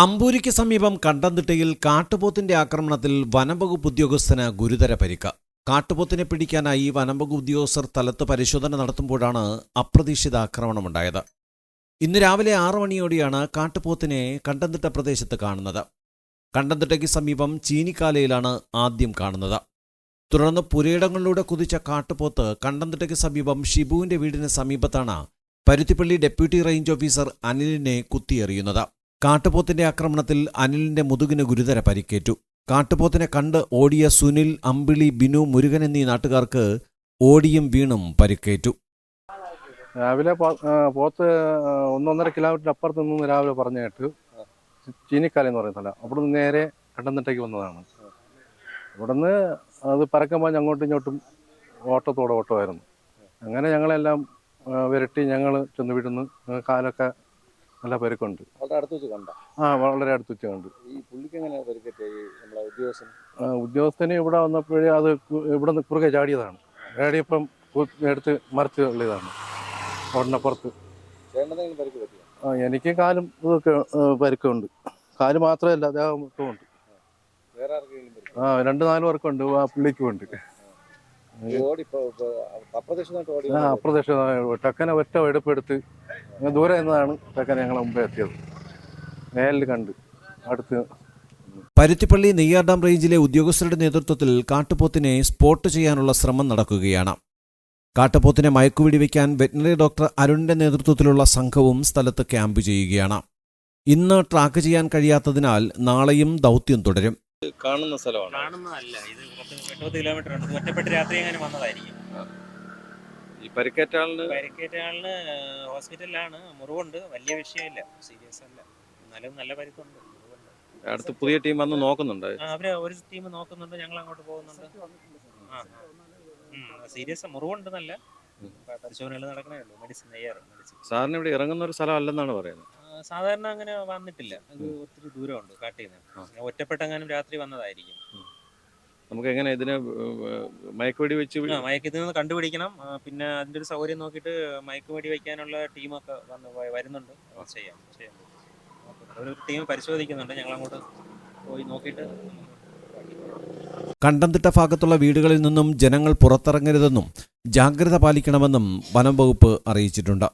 അമ്പൂരിക്ക് സമീപം കണ്ടന്തിട്ടയിൽ കാട്ടുപോത്തിന്റെ ആക്രമണത്തിൽ വനംവകുപ്പ് ഉദ്യോഗസ്ഥന് ഗുരുതര പരിക്ക്. കാട്ടുപോത്തിനെ പിടിക്കാനായി വനംവകുപ്പ് ഉദ്യോഗസ്ഥർ സ്ഥലത്ത് പരിശോധന നടത്തുമ്പോഴാണ് അപ്രതീക്ഷിത ആക്രമണമുണ്ടായത്. ഇന്ന് രാവിലെ ആറു മണിയോടെയാണ് കാട്ടുപോത്തിനെ കണ്ടന്തിട്ട പ്രദേശത്ത് കാണുന്നത്. കണ്ടന്തിട്ടയ്ക്ക് സമീപം ചീനിക്കാലയിലാണ് ആദ്യം കാണുന്നത്. തുടർന്ന് പുരയിടങ്ങളിലൂടെ കുതിച്ച കാട്ടുപോത്ത് കണ്ടന്തിട്ടയ്ക്ക് സമീപം ഷിബുവിന്റെ വീടിന് സമീപത്താണ് പരുത്തിപ്പള്ളി ഡെപ്യൂട്ടി റേഞ്ച് ഓഫീസർ അനിലിനെ കുത്തിയെറിയുന്നത്. കാട്ടുപോത്തിന്റെ ആക്രമണത്തിൽ അനിലിന്റെ മുതുകിന് ഗുരുതര പരിക്കേറ്റു. കാട്ടുപോത്തിനെ കണ്ട് ഓടിയ സുനിൽ അമ്പിളി ബിനു മുരുകൻ എന്നീ നാട്ടുകാർക്ക് ഓടിയും വീണും പരിക്കേറ്റു. രാവിലെ പോത്ത് ഒന്നൊന്നര കിലോമീറ്റർ അപ്പുറത്ത് നിന്ന് രാവിലെ പറഞ്ഞു കേട്ടു. ചീനിക്കാല എന്ന് പറയുന്ന സ്ഥലം. അവിടെ നിന്ന് നേരെ കണ്ടന്നിട്ടേക്ക് വന്നതാണ്. ഇവിടുന്ന് അത് പരക്കം പാഞ്ഞ് അങ്ങോട്ടും ഇങ്ങോട്ടും ഓട്ടത്തോടെ ഓട്ടമായിരുന്നു. അങ്ങനെ ഞങ്ങളെല്ലാം വിരട്ടി ഞങ്ങൾ ചെന്ന് വിടുന്നു കാലൊക്കെ നല്ല പരുക്കുണ്ട്. വളരെ അടുത്ത് വെച്ച് കണ്ട. ആ വളരെ അടുത്ത് വെച്ച് കണ്ട്. ഈ പുള്ളിക്ക് എങ്ങനെ പരിക്കറ്റ ഈ നമ്മളെ ഉദ്യോഗസ്ഥൻ ആ, ഉദ്യോഗസ്ഥന് ഇവിടെ വന്നപ്പോഴേ അത് ഇവിടെ നിന്ന് കുറുകെ ചാടിയതാണ്. ചാടിയപ്പം എടുത്ത് മറിച്ച് തള്ളിയതാണ്. ഉടനെപ്പുറത്ത് പുറത്ത്. ആ, എനിക്ക് കാലും ഇതൊക്കെ പരുക്കുണ്ട്. കാൽ മാത്രമല്ല ദേഹം മൊത്തമുണ്ട്. പരിക്ക്? ആ രണ്ട് നാല് പേർക്കുണ്ട് ആ പുള്ളിക്കും ഉണ്ട് ആ അപ്രതീക്ഷിതമായ ടക്കനെ ഒറ്റ എടുപ്പെടുത്ത് ദൂരെ നിന്നതാണ് ടക്കനെ ഞങ്ങളെ മുമ്പേ എത്തിയത്. നേരിൽ കണ്ട് അടുത്ത് പരുത്തിപ്പള്ളി നെയ്യാർഡാം റേഞ്ചിലെ ഉദ്യോഗസ്ഥരുടെ നേതൃത്വത്തിൽ കാട്ടുപോത്തിനെ സ്പോട്ട് ചെയ്യാനുള്ള ശ്രമം നടക്കുകയാണ്. കാട്ടുപോത്തിനെ മയക്കുവെടിവെക്കാൻ വെറ്റിനറി ഡോക്ടർ അരുണിന്റെ നേതൃത്വത്തിലുള്ള സംഘവും സ്ഥലത്ത് ക്യാമ്പ് ചെയ്യുകയാണ്. ഇന്ന് ട്രാക്ക് ചെയ്യാൻ കഴിയാത്തതിനാൽ നാളെയും ദൗത്യം തുടരും. കാണുന്ന സ്ഥലമാണ്. കാണുന്നതല്ല ഇത് എട്ടുപത്ത് കിലോമീറ്റർ ഉണ്ട്. ഒറ്റപ്പെട്ട് രാത്രി എങ്ങനെ വന്നതായിരിക്കും. ഈ പരിക്കേറ്റ ആളിന് പരിക്കേറ്റ ആളിന് ഹോസ്പിറ്റലിലാണ്. മുറിവുണ്ട്. വലിയ വിഷയമില്ല. സീരിയസ് അല്ല. എന്നാലും നല്ല പരിക്കുണ്ട്. അടുത്ത് പുതിയ ടീം വന്ന് നോക്കുന്നുണ്ട്. അവർ ഒരു ടീം നോക്കുന്നുണ്ട്. ഞങ്ങൾ അങ്ങോട്ട് പോകുന്നുണ്ട്. സീരിയസ് മുറിവുണ്ട് നല്ല പരിശോധനകൾ നടക്കണേ ഉള്ളൂ. മെഡിസിൻ സാറിന് ഇവിടെ ഇറങ്ങുന്ന ഒരു സ്ഥലം അല്ലെന്നാണ് പറയുന്നത്. സാധാരണ അങ്ങനെ വന്നിട്ടില്ല. അത് ഒത്തിരി ദൂരമുണ്ട് കാട്ടിൽ നിന്ന് ഒറ്റപ്പെട്ടെങ്ങാനും രാത്രി വന്നതായിരിക്കും. നമുക്ക് എങ്ങനെ ഇതിനെ മയക്കുവെടി വെച്ച് മയക്കത്തിൽ നിന്ന് കണ്ടുപിടിക്കണം. പിന്നെ അതിന്റെ ഒരു സൗകര്യം നോക്കിയിട്ട് മയക്ക് വെക്കാനുള്ള ടീമൊക്കെ വന്ന് വരുന്നുണ്ട്. അത് ചെയ്യാം ചെയ്യാം. ഒരു ടീം പരിശോധിക്കുന്നുണ്ട്. ഞങ്ങൾ അങ്ങോട്ട് പോയി നോക്കിയിട്ട് കണ്ടംതിട്ട ഭാഗത്തുള്ള വീടുകളിൽ നിന്നും ജനങ്ങൾ പുറത്തിറങ്ങരുതെന്നും ജാഗ്രത പാലിക്കണമെന്നും വനം വകുപ്പ് അറിയിച്ചിട്ടുണ്ട്.